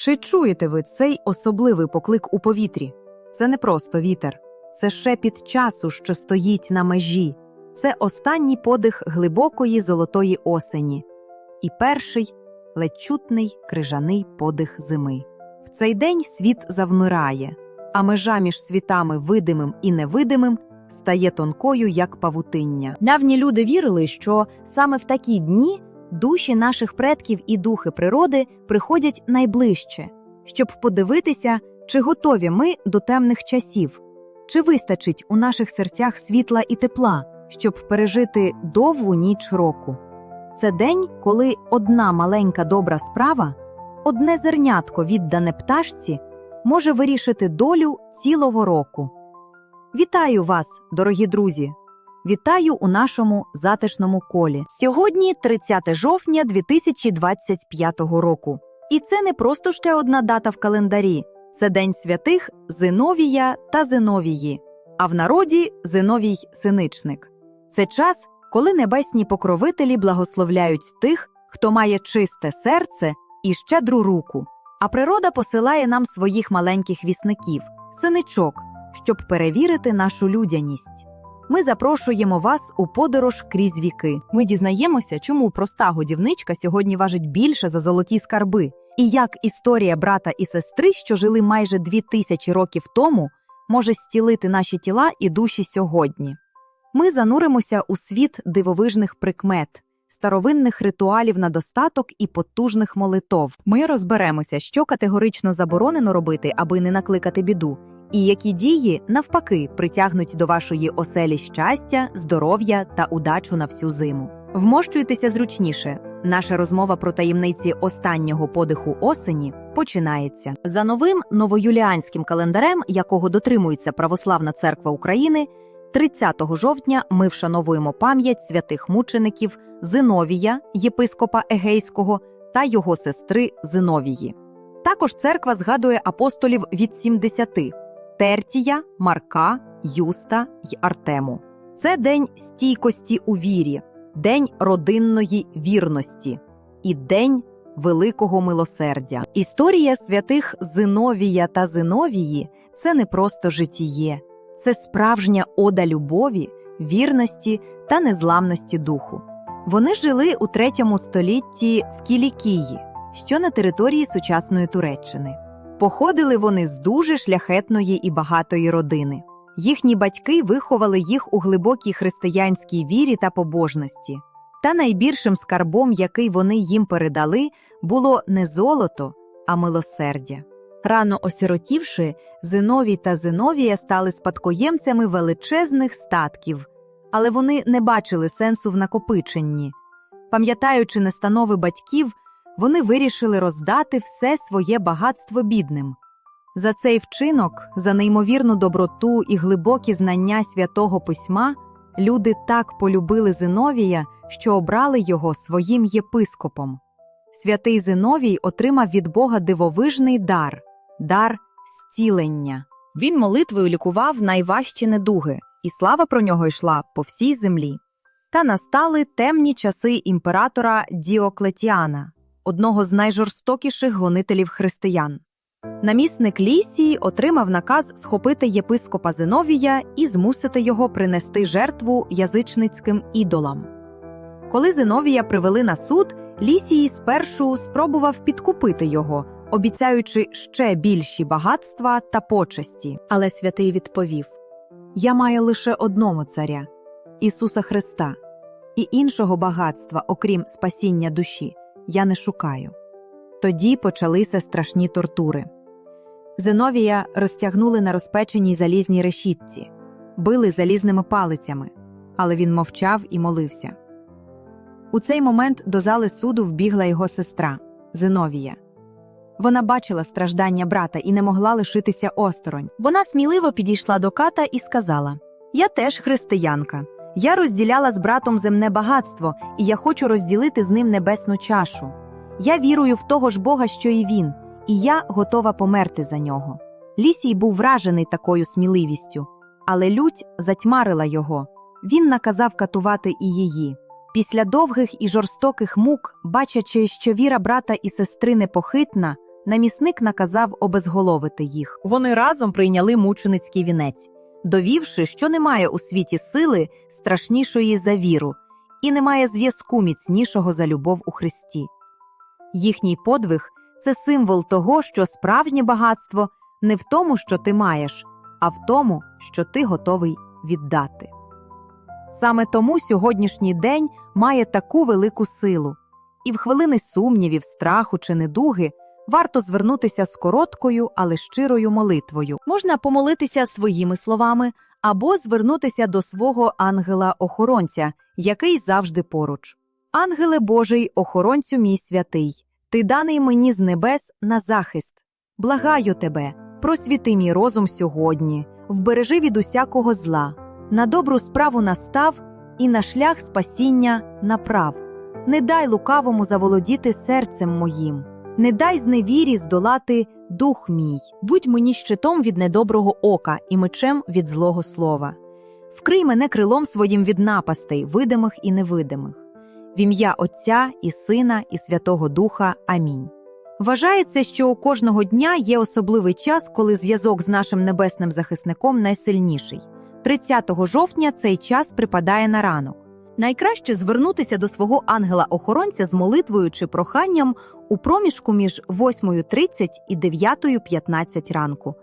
Чи чуєте ви цей особливий поклик у повітрі? Це не просто вітер, це шепіт часу, що стоїть на межі, це останній подих глибокої золотої осені, і перший ледь чутний крижаний подих зими. В цей день світ завмирає, а межа між світами видимим і невидимим стає тонкою, як павутиння. Давні люди вірили, що саме в такі дні душі наших предків і духи природи приходять найближче, щоб подивитися, чи готові ми до темних часів, чи вистачить у наших серцях світла і тепла, щоб пережити довгу ніч року. Це день, коли одна маленька добра справа, одне зернятко віддане пташці, може вирішити долю цілого року. Вітаю вас, дорогі друзі! Вітаю у нашому затишному колі. Сьогодні 30 жовтня 2025 року. І це не просто ще одна дата в календарі, це День святих Зиновія та Зиновії, а в народі Зиновій Синичник. Це час, коли небесні покровителі благословляють тих, хто має чисте серце і щедру руку. А природа посилає нам своїх маленьких вісників, синичок, щоб перевірити нашу людяність. Ми запрошуємо вас у подорож крізь віки. Ми дізнаємося, чому проста годівничка сьогодні важить більше за золоті скарби, і як історія брата і сестри, що жили майже дві тисячі років тому, може зцілити наші тіла і душі сьогодні. Ми зануримося у світ дивовижних прикмет, старовинних ритуалів на достаток і потужних молитов. Ми розберемося, що категорично заборонено робити, аби не накликати біду, і які дії, навпаки, притягнуть до вашої оселі щастя, здоров'я та удачу на всю зиму. Вмощуйтеся зручніше. Наша розмова про таємниці останнього подиху осені починається. За новим новоюліанським календарем, якого дотримується Православна церква України, 30 жовтня ми вшановуємо пам'ять святих мучеників Зиновія, єпископа Егейського та його сестри Зиновії. Також церква згадує апостолів від 70 Тертія, Марка, Юста й Артему. Це день стійкості у вірі, день родинної вірності і день великого милосердя. Історія святих Зиновія та Зиновії це не просто житіє, це справжня ода любові, вірності та незламності духу. Вони жили у третьому столітті в Кілікії, що на території сучасної Туреччини. Походили вони з дуже шляхетної і багатої родини. Їхні батьки виховали їх у глибокій християнській вірі та побожності. Та найбільшим скарбом, який вони їм передали, було не золото, а милосердя. Рано осиротівши, Зиновій та Зиновія стали спадкоємцями величезних статків, але вони не бачили сенсу в накопиченні. Пам'ятаючи настанови батьків, вони вирішили роздати все своє багатство бідним. За цей вчинок, за неймовірну доброту і глибокі знання святого письма, люди так полюбили Зиновія, що обрали його своїм єпископом. Святий Зиновій отримав від Бога дивовижний дар дар зцілення. Він молитвою лікував найважчі недуги, і слава про нього йшла по всій землі. Та настали темні часи імператора Діоклетіана, одного з найжорстокіших гонителів християн. Намісник Лісії отримав наказ схопити єпископа Зиновія і змусити його принести жертву язичницьким ідолам. Коли Зиновія привели на суд, Лісій спершу спробував підкупити його, обіцяючи ще більші багатства та почесті. Але святий відповів: Я маю лише одного царя Ісуса Христа, і іншого багатства, окрім спасіння душі, я не шукаю. Тоді почалися страшні тортури. Зиновія розтягнули на розпеченій залізній решітці, били залізними палицями, але він мовчав і молився. У цей момент до зали суду вбігла його сестра Зиновія. Вона бачила страждання брата і не могла лишитися осторонь. Вона сміливо підійшла до ката і сказала: Я теж християнка. Я розділяла з братом земне багатство, і я хочу розділити з ним небесну чашу. Я вірую в того ж Бога, що і він, і я готова померти за нього. Лісій був вражений такою сміливістю, але лють затьмарила його. Він наказав катувати і її. Після довгих і жорстоких мук, бачачи, що віра брата і сестри непохитна, намісник наказав обезголовити їх. Вони разом прийняли мученицький вінець, довівши, що немає у світі сили страшнішої за віру, і немає зв'язку міцнішого за любов у Христі. Їхній подвиг це символ того, що справжнє багатство не в тому, що ти маєш, а в тому, що ти готовий віддати. Саме тому сьогоднішній день має таку велику силу, і в хвилини сумнівів, страху чи недуги варто звернутися з короткою, але щирою молитвою. Можна помолитися своїми словами або звернутися до свого ангела-охоронця, який завжди поруч. Ангеле Божий, охоронцю мій святий, ти даний мені з небес на захист. Благаю тебе, просвіти мій розум сьогодні, вбережи від усякого зла, на добру справу настав і на шлях спасіння направ. Не дай лукавому заволодіти серцем моїм, не дай зневірі здолати дух мій, будь мені щитом від недоброго ока і мечем від злого слова. Вкрий мене крилом своїм від напастей, видимих і невидимих. В ім'я Отця і Сина, і Святого Духа. Амінь. Вважається, що у кожного дня є особливий час, коли зв'язок з нашим небесним захисником найсильніший. 30 жовтня цей час припадає на ранок. Найкраще звернутися до свого ангела-охоронця з молитвою чи проханням у проміжку між 8.30 і 9.15 ранку.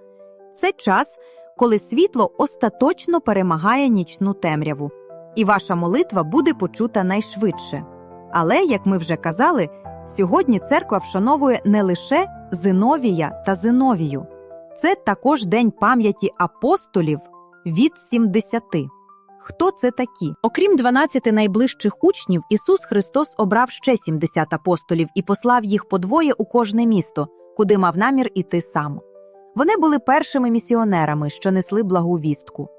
Це час, коли світло остаточно перемагає нічну темряву, і ваша молитва буде почута найшвидше. Але, як ми вже казали, сьогодні церква вшановує не лише Зиновія та Зиновію, це також день пам'яті апостолів від 70. Хто це такі? Окрім 12 найближчих учнів, Ісус Христос обрав ще 70 апостолів і послав їх подвоє у кожне місто, куди мав намір іти сам. Вони були першими місіонерами, що несли благу вістку.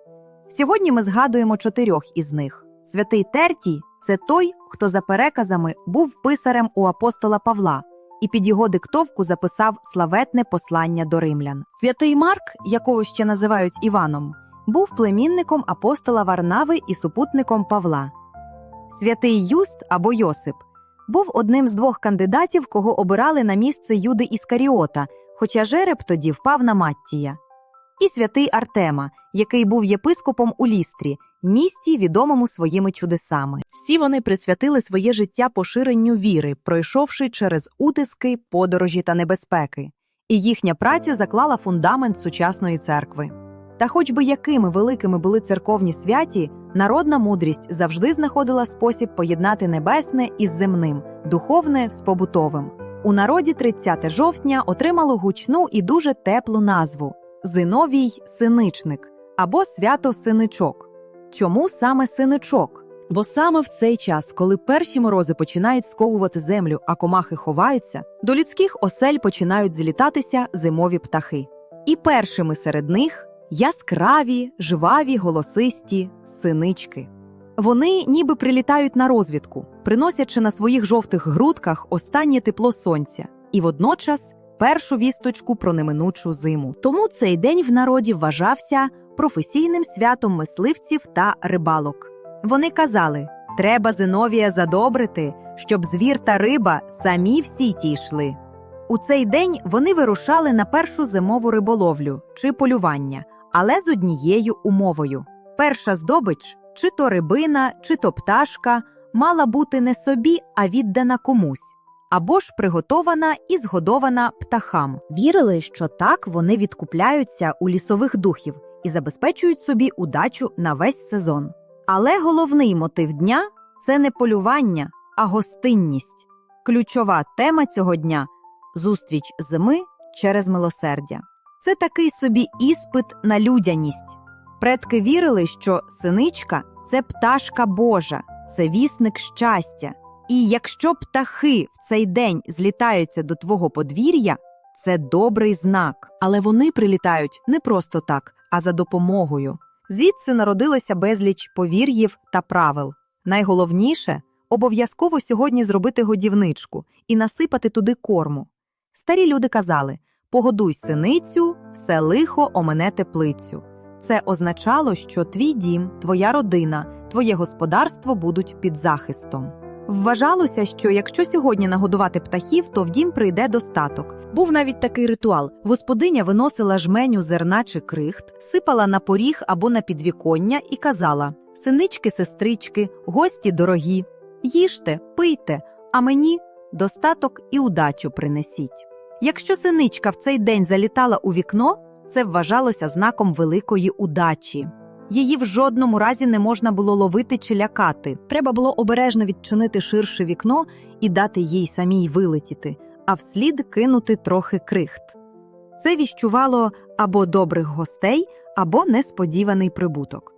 Сьогодні ми згадуємо чотирьох із них. Святий Тертій це той, хто за переказами був писарем у апостола Павла і під його диктовку записав славетне послання до римлян. Святий Марк, якого ще називають Іваном, був племінником апостола Варнави і супутником Павла. Святий Юст або Йосип був одним з двох кандидатів, кого обирали на місце Юди Іскаріота, хоча жереб тоді впав на Маттія. І святий Артема, який був єпископом у Лістрі, місті, відомому своїми чудесами. Всі вони присвятили своє життя поширенню віри, пройшовши через утиски, подорожі та небезпеки, і їхня праця заклала фундамент сучасної церкви. Та хоч би якими великими були церковні святі, народна мудрість завжди знаходила спосіб поєднати небесне із земним, духовне з побутовим. У народі 30 жовтня отримало гучну і дуже теплу назву Зиновій синичник або свято синичок. Чому саме синичок? Бо саме в цей час, коли перші морози починають сковувати землю, а комахи ховаються, до людських осель починають злітатися зимові птахи. І першими серед них яскраві, жваві, голосисті синички. Вони ніби прилітають на розвідку, приносячи на своїх жовтих грудках останнє тепло сонця і водночас першу вісточку про неминучу зиму. Тому цей день в народі вважався професійним святом мисливців та рибалок. Вони казали: треба Зиновія задобрити, щоб звір та риба самі в сіті йшли. У цей день вони вирушали на першу зимову риболовлю чи полювання, але з однією умовою: перша здобич, чи то рибина, чи то пташка, мала бути не собі, а віддана комусь, або ж приготована і згодована птахам. Вірили, що так вони відкупляються у лісових духів і забезпечують собі удачу на весь сезон. Але головний мотив дня це не полювання, а гостинність. Ключова тема цього дня зустріч зими через милосердя. Це такий собі іспит на людяність. Предки вірили, що синичка це пташка Божа, це вісник щастя. І якщо птахи в цей день злітаються до твого подвір'я, це добрий знак. Але вони прилітають не просто так, а за допомогою. Звідси народилося безліч повір'їв та правил. Найголовніше обов'язково сьогодні зробити годівничку і насипати туди корму. Старі люди казали: погодуй синицю, все лихо омене теплицю. Це означало, що твій дім, твоя родина, твоє господарство будуть під захистом. Вважалося, що якщо сьогодні нагодувати птахів, то в дім прийде достаток. Був навіть такий ритуал: господиня виносила жменю зерна чи крихт, сипала на поріг або на підвіконня і казала: Синички, сестрички, гості дорогі, їжте, пийте, а мені достаток і удачу принесіть. Якщо синичка в цей день залітала у вікно, це вважалося знаком великої удачі. Її в жодному разі не можна було ловити чи лякати. Треба було обережно відчинити ширше вікно і дати їй самій вилетіти, а вслід кинути трохи крихт. Це віщувало або добрих гостей, або несподіваний прибуток.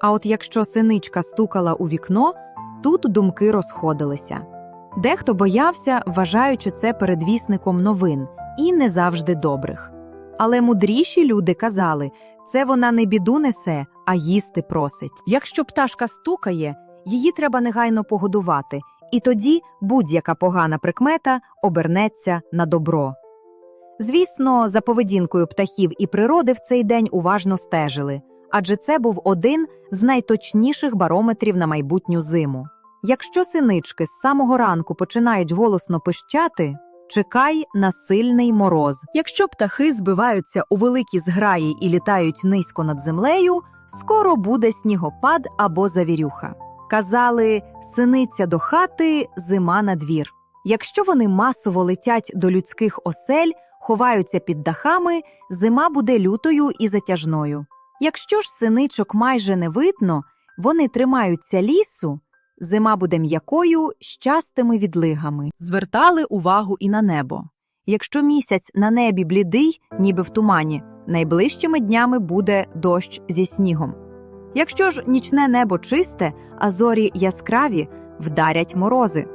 А от якщо синичка стукала у вікно, тут думки розходилися. Дехто боявся, вважаючи це передвісником новин, і не завжди добрих. Але мудріші люди казали, це вона не біду несе, а їсти просить. Якщо пташка стукає, її треба негайно погодувати, і тоді будь-яка погана прикмета обернеться на добро. Звісно, за поведінкою птахів і природи в цей день уважно стежили, адже це був один з найточніших барометрів на майбутню зиму. Якщо синички з самого ранку починають голосно пищати, чекай на сильний мороз. Якщо птахи збиваються у великі зграї і літають низько над землею, скоро буде снігопад або завірюха. Казали синиця до хати, зима на двір. Якщо вони масово летять до людських осель, ховаються під дахами, зима буде лютою і затяжною. Якщо ж синичок майже не видно, вони тримаються лісу, зима буде м'якою з частими відлигами. Звертали увагу і на небо. Якщо місяць на небі блідий, ніби в тумані, найближчими днями буде дощ зі снігом. Якщо ж нічне небо чисте, а зорі яскраві, вдарять морози.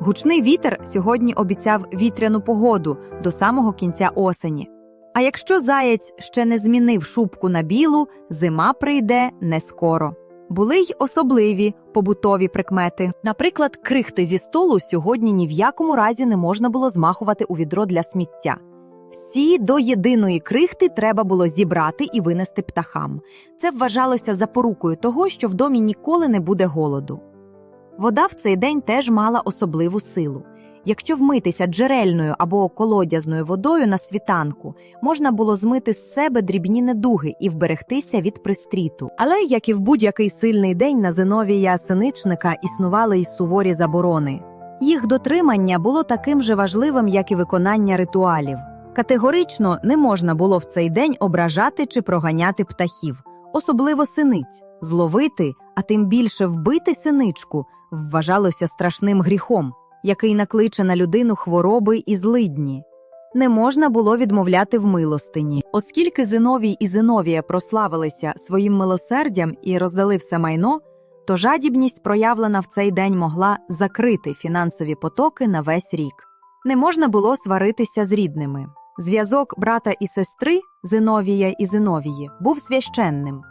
Гучний вітер сьогодні обіцяв вітряну погоду до самого кінця осені. А якщо заєць ще не змінив шубку на білу, зима прийде не скоро. Були й особливі побутові прикмети. Наприклад, крихти зі столу сьогодні ні в якому разі не можна було змахувати у відро для сміття. Всі до єдиної крихти треба було зібрати і винести птахам. Це вважалося запорукою того, що в домі ніколи не буде голоду. Вода в цей день теж мала особливу силу. Якщо вмитися джерельною або колодязною водою на світанку, можна було змити з себе дрібні недуги і вберегтися від пристріту. Але, як і в будь-який сильний день на Зиновія Синичника існували й суворі заборони. Їх дотримання було таким же важливим, як і виконання ритуалів. Категорично не можна було в цей день ображати чи проганяти птахів, особливо синиць, зловити, а тим більше вбити синичку вважалося страшним гріхом, який накличе на людину хвороби і злидні. Не можна було відмовляти в милостині, оскільки Зиновій і Зиновія прославилися своїм милосердям і роздали все майно, то жадібність, проявлена в цей день, могла закрити фінансові потоки на весь рік. Не можна було сваритися з рідними. Зв'язок брата і сестри Зиновія і Зиновії був священним.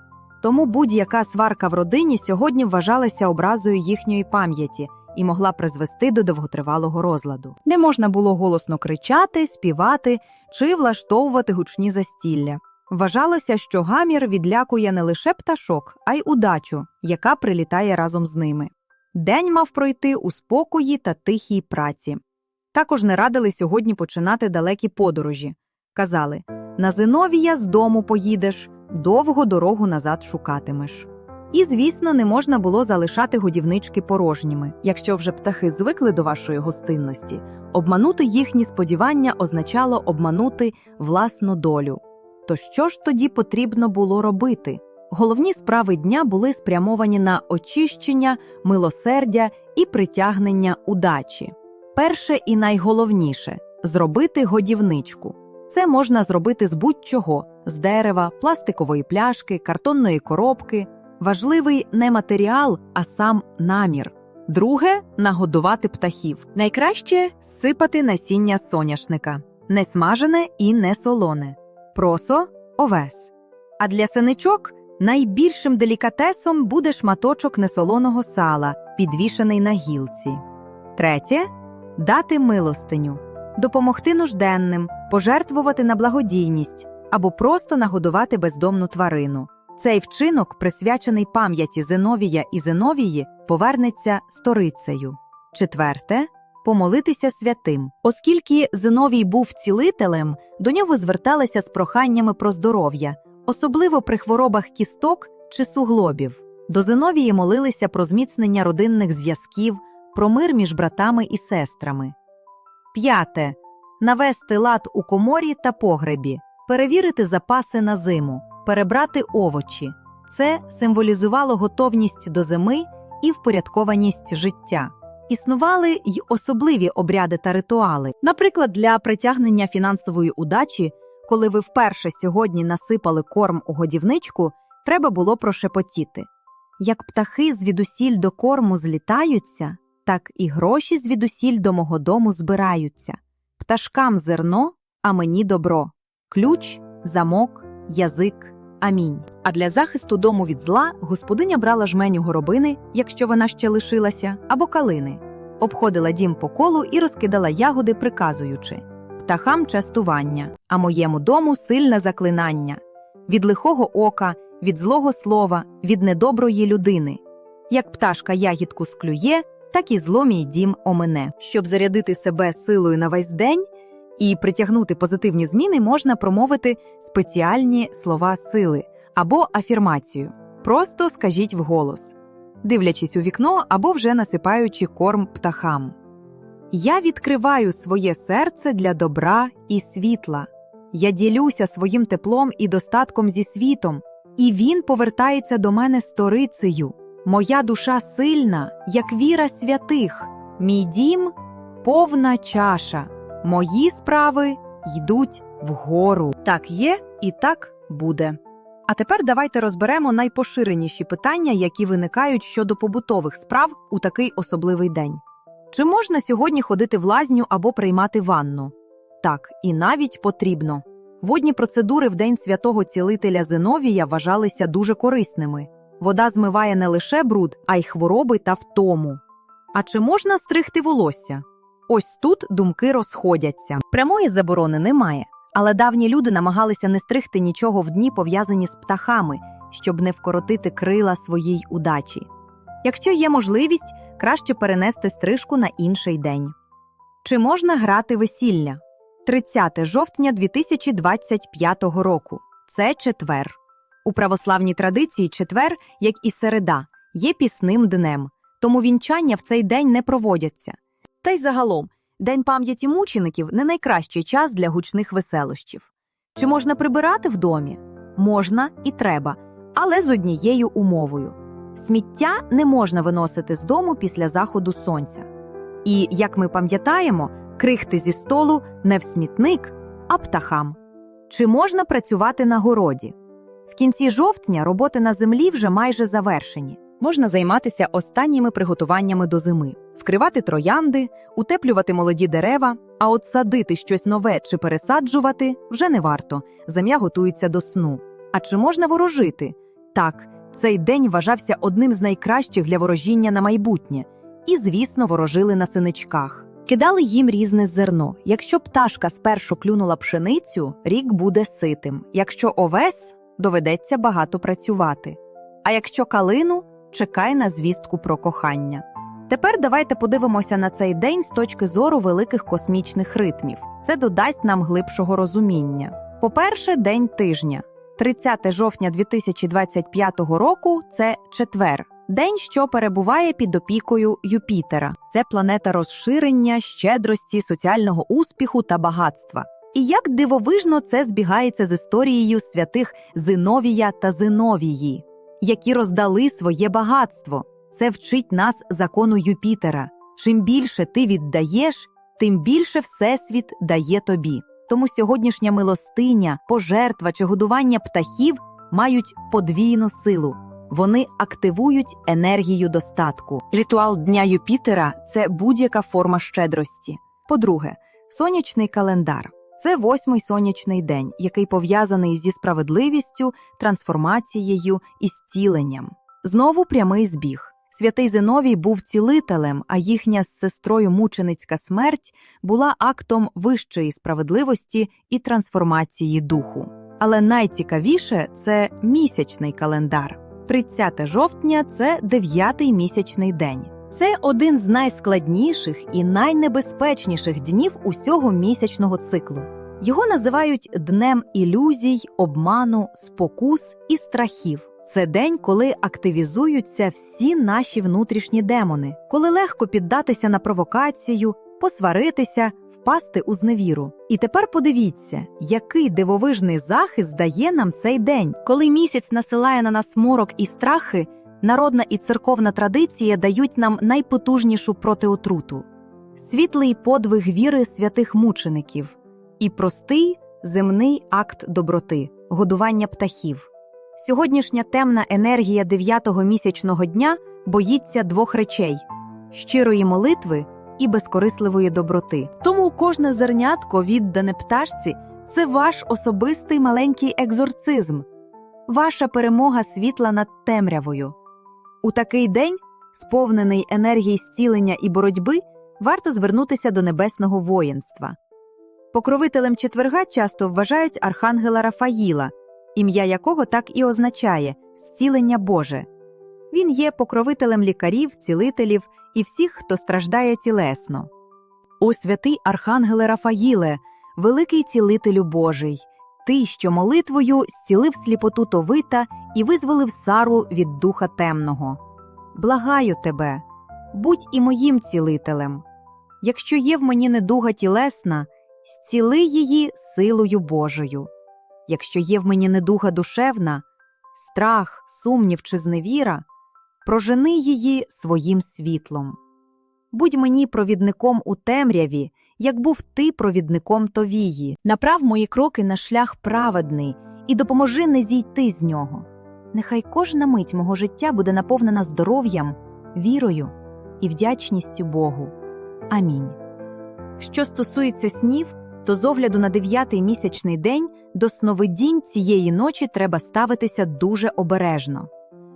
Тому будь-яка сварка в родині сьогодні вважалася образою їхньої пам'яті і могла призвести до довготривалого розладу. Не можна було голосно кричати, співати чи влаштовувати гучні застілля. Вважалося, що гамір відлякує не лише пташок, а й удачу, яка прилітає разом з ними. День мав пройти у спокої та тихій праці. Також не радили сьогодні починати далекі подорожі. Казали на Зиновія з дому поїдеш, довго дорогу назад шукатимеш. І, звісно, не можна було залишати годівнички порожніми. Якщо вже птахи звикли до вашої гостинності, обманути їхні сподівання означало обманути власну долю. То що ж тоді потрібно було робити? Головні справи дня були спрямовані на очищення, милосердя і притягнення удачі. Перше і найголовніше зробити годівничку. Це можна зробити з будь-чого з дерева, пластикової пляшки, картонної коробки. Важливий не матеріал, а сам намір. Друге нагодувати птахів. Найкраще сипати насіння соняшника, не смажене і не солоне, просо овес. А для синичок найбільшим делікатесом буде шматочок несолоного сала, підвішений на гілці. Третє дати милостиню, допомогти нужденним, пожертвувати на благодійність або просто нагодувати бездомну тварину. Цей вчинок, присвячений пам'яті Зиновія і Зиновії, повернеться сторицею. Четверте помолитися святим. Оскільки Зиновій був цілителем, до нього зверталися з проханнями про здоров'я, особливо при хворобах кісток чи суглобів. До Зиновії молилися про зміцнення родинних зв'язків, про мир між братами і сестрами. П'яте навести лад у коморі та погребі, перевірити запаси на зиму, перебрати овочі. Це символізувало готовність до зими і впорядкованість життя. Існували й особливі обряди та ритуали. Наприклад, для притягнення фінансової удачі, коли ви вперше сьогодні насипали корм у годівничку, треба було прошепотіти. Як птахи звідусіль до корму злітаються, так і гроші звідусіль до мого дому збираються. Пташкам зерно, а мені добро. Ключ, замок, язик. Амінь. А для захисту дому від зла господиня брала жменю горобини, якщо вона ще лишилася, або калини, обходила дім по колу і розкидала ягоди, приказуючи птахам частування, а моєму дому сильне заклинання від лихого ока, від злого слова, від недоброї людини. Як пташка ягідку склює, так і зло мій дім омине. Щоб зарядити себе силою на весь день і притягнути позитивні зміни, можна промовити спеціальні слова сили або афірмацію. Просто скажіть вголос, дивлячись у вікно або вже насипаючи корм птахам. Я відкриваю своє серце для добра і світла. Я ділюся своїм теплом і достатком зі світом, і він повертається до мене сторицею. Моя душа сильна, як віра святих, мій дім повна чаша. Мої справи йдуть вгору. Так є і так буде. А тепер давайте розберемо найпоширеніші питання, які виникають щодо побутових справ у такий особливий день. Чи можна сьогодні ходити в лазню або приймати ванну? Так, і навіть потрібно. Водні процедури в день святого цілителя Зиновія вважалися дуже корисними. Вода змиває не лише бруд, а й хвороби та втому. А чи можна стригти волосся? Ось тут думки розходяться. Прямої заборони немає, але давні люди намагалися не стригти нічого в дні, пов'язані з птахами, щоб не вкоротити крила своїй удачі. Якщо є можливість, краще перенести стрижку на інший день. Чи можна грати весілля? 30 жовтня 2025 року. Це четвер. У православній традиції четвер, як і середа, є пісним днем, тому вінчання в цей день не проводяться. Та й загалом, День пам'яті мучеників не найкращий час для гучних веселощів. Чи можна прибирати в домі? Можна і треба, але з однією умовою: сміття не можна виносити з дому після заходу сонця. І, як ми пам'ятаємо, крихти зі столу не в смітник, а птахам. Чи можна працювати на городі? В кінці жовтня роботи на землі вже майже завершені. Можна займатися останніми приготуваннями до зими, вкривати троянди, утеплювати молоді дерева, а от садити щось нове чи пересаджувати вже не варто. Земля готується до сну. А чи можна ворожити? Так, цей день вважався одним з найкращих для ворожіння на майбутнє, і, звісно, ворожили на синичках. Кидали їм різне зерно. Якщо пташка спершу клюнула пшеницю, рік буде ситим. Якщо овес, доведеться багато працювати. А якщо калину, чекай на звістку про кохання. Тепер давайте подивимося на цей день з точки зору великих космічних ритмів. Це додасть нам глибшого розуміння. По-перше, день тижня. 30 жовтня 2025 року це четвер, день, що перебуває під опікою Юпітера. Це планета розширення, щедрості, соціального успіху та багатства. І як дивовижно це збігається з історією святих Зиновія та Зиновії, які роздали своє багатство. Це вчить нас закону Юпітера. Чим більше ти віддаєш, тим більше Всесвіт дає тобі. Тому сьогоднішня милостиня, пожертва чи годування птахів мають подвійну силу. Вони активують енергію достатку. Ритуал Дня Юпітера це будь-яка форма щедрості. По-друге, сонячний календар це восьмий сонячний день, який пов'язаний зі справедливістю, трансформацією і зціленням. Знову прямий збіг. Святий Зиновій був цілителем, а їхня з сестрою мученицька смерть була актом вищої справедливості і трансформації духу. Але найцікавіше це місячний календар. 30 жовтня це дев'ятий місячний день. Це один з найскладніших і найнебезпечніших днів усього місячного циклу. Його називають днем ілюзій, обману, спокус і страхів. Це день, коли активізуються всі наші внутрішні демони, коли легко піддатися на провокацію, посваритися, впасти у зневіру. І тепер подивіться, який дивовижний захист дає нам цей день, коли місяць насилає на нас морок і страхи. Народна і церковна традиція дають нам найпотужнішу протиотруту світлий подвиг віри святих мучеників і простий земний акт доброти годування птахів. Сьогоднішня темна енергія дев'ятого місячного дня боїться двох речей щирої молитви і безкорисливої доброти. Тому кожне зернятко, віддане пташці, це ваш особистий маленький екзорцизм, ваша перемога світла над темрявою. У такий день, сповнений енергії зцілення і боротьби, варто звернутися до небесного воїнства. Покровителем четверга часто вважають архангела Рафаїла, ім'я якого так і означає зцілення Боже. Він є покровителем лікарів, цілителів і всіх, хто страждає тілесно. О святий Архангеле Рафаїле, великий цілителю Божий, ти, що молитвою зцілив сліпоту Товита і визволив Сару від духа темного. Благаю тебе, будь і моїм цілителем. Якщо є в мені недуга тілесна, зціли її силою Божою. Якщо є в мені недуга душевна, страх, сумнів чи зневіра, прожени її своїм світлом. Будь мені провідником у темряві, як був ти провідником Товії. Направ мої кроки на шлях праведний і допоможи не зійти з нього. Нехай кожна мить мого життя буде наповнена здоров'ям, вірою і вдячністю Богу. Амінь. Що стосується снів, то з огляду на дев'ятий місячний день до сновидінь цієї ночі треба ставитися дуже обережно.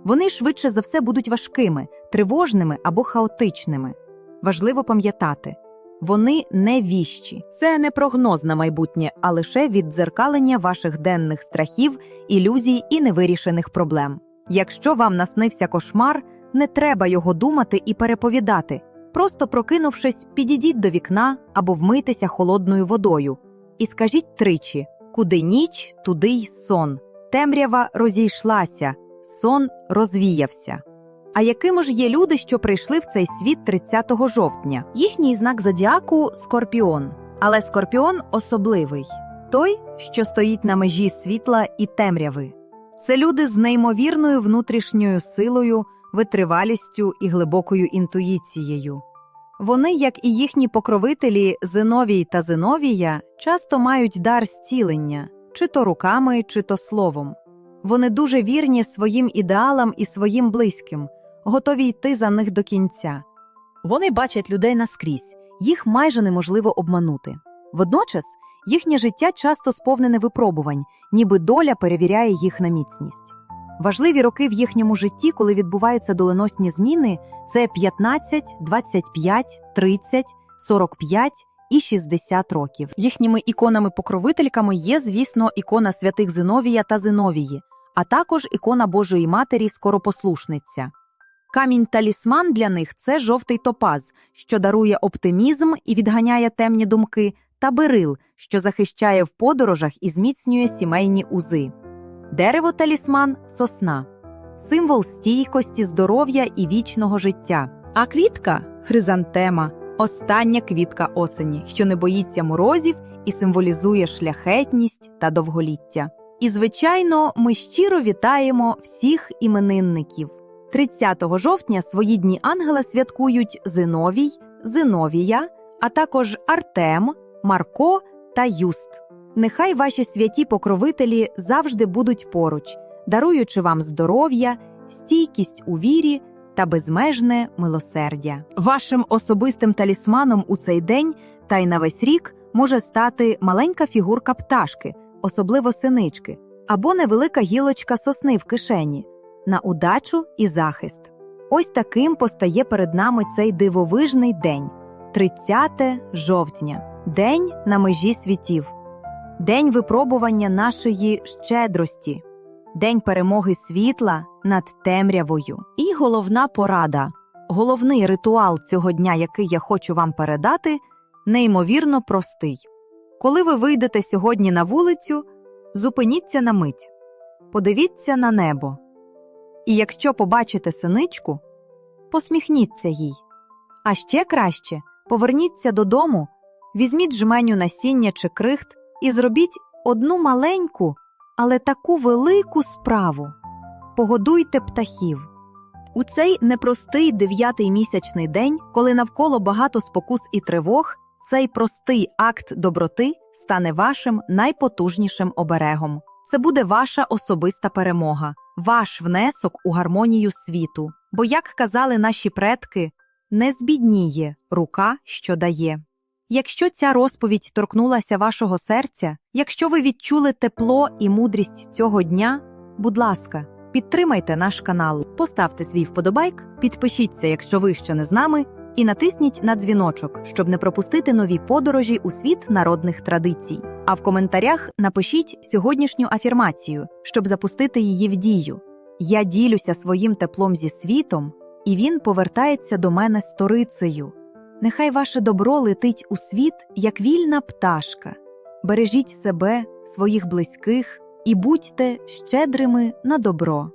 Вони швидше за все будуть важкими, тривожними або хаотичними. Важливо пам'ятати, вони не віщі. Це не прогноз на майбутнє, а лише віддзеркалення ваших денних страхів, ілюзій і невирішених проблем. Якщо вам наснився кошмар, не треба його думати і переповідати. Просто прокинувшись, підійдіть до вікна або вмийтеся холодною водою і скажіть тричі: куди ніч, туди й сон. Темрява розійшлася, сон розвіявся. А якими ж є люди, що прийшли в цей світ 30 жовтня? Їхній знак зодіаку скорпіон. Але скорпіон особливий той, що стоїть на межі світла і темряви. Це люди з неймовірною внутрішньою силою, витривалістю і глибокою інтуїцією. Вони, як і їхні покровителі Зиновій та Зиновія, часто мають дар зцілення, чи то руками, чи то словом. Вони дуже вірні своїм ідеалам і своїм близьким, готові йти за них до кінця. Вони бачать людей наскрізь, їх майже неможливо обманути. Водночас їхнє життя часто сповнене випробувань, ніби доля перевіряє їх на міцність. Важливі роки в їхньому житті, коли відбуваються доленосні зміни, це 15, 25, 30, 45 і 60 років. Їхніми іконами-покровительками є, звісно, ікона святих Зиновія та Зиновії, а також ікона Божої Матері Скоропослушниця. Камінь талісман для них це жовтий топаз, що дарує оптимізм і відганяє темні думки, та берил, що захищає в подорожах і зміцнює сімейні узи. Дерево талісман сосна, символ стійкості, здоров'я і вічного життя. А квітка хризантема, остання квітка осені, що не боїться морозів і символізує шляхетність та довголіття. І, звичайно, ми щиро вітаємо всіх іменинників. 30 жовтня свої дні ангела святкують Зиновій, Зиновія, а також Артем, Марко та Юст. Нехай ваші святі покровителі завжди будуть поруч, даруючи вам здоров'я, стійкість у вірі та безмежне милосердя. Вашим особистим талісманом у цей день та й на весь рік може стати маленька фігурка пташки, особливо синички, або невелика гілочка сосни в кишені на удачу і захист. Ось таким постає перед нами цей дивовижний день 30 жовтня, день на межі світів, день випробування нашої щедрості, день перемоги світла над темрявою. І головна порада головний ритуал цього дня, який я хочу вам передати, неймовірно простий. Коли ви вийдете сьогодні на вулицю, зупиніться на мить, подивіться на небо. І якщо побачите синичку, посміхніться їй. А ще краще поверніться додому, візьміть жменю насіння чи крихт і зробіть одну маленьку, але таку велику справу. Погодуйте птахів. У цей непростий дев'ятий місячний день, коли навколо багато спокус і тривог, цей простий акт доброти стане вашим найпотужнішим оберегом. Це буде ваша особиста перемога, ваш внесок у гармонію світу. Бо, як казали наші предки, не збідніє рука, що дає. Якщо ця розповідь торкнулася вашого серця, якщо ви відчули тепло і мудрість цього дня, будь ласка, підтримайте наш канал, поставте свій вподобайк, підпишіться, якщо ви ще не з нами, і натисніть на дзвіночок, щоб не пропустити нові подорожі у світ народних традицій. А в коментарях напишіть сьогоднішню афірмацію, щоб запустити її в дію. Я ділюся своїм теплом зі світом, і він повертається до мене сторицею. Нехай ваше добро летить у світ, як вільна пташка. Бережіть себе, своїх близьких і будьте щедрими на добро.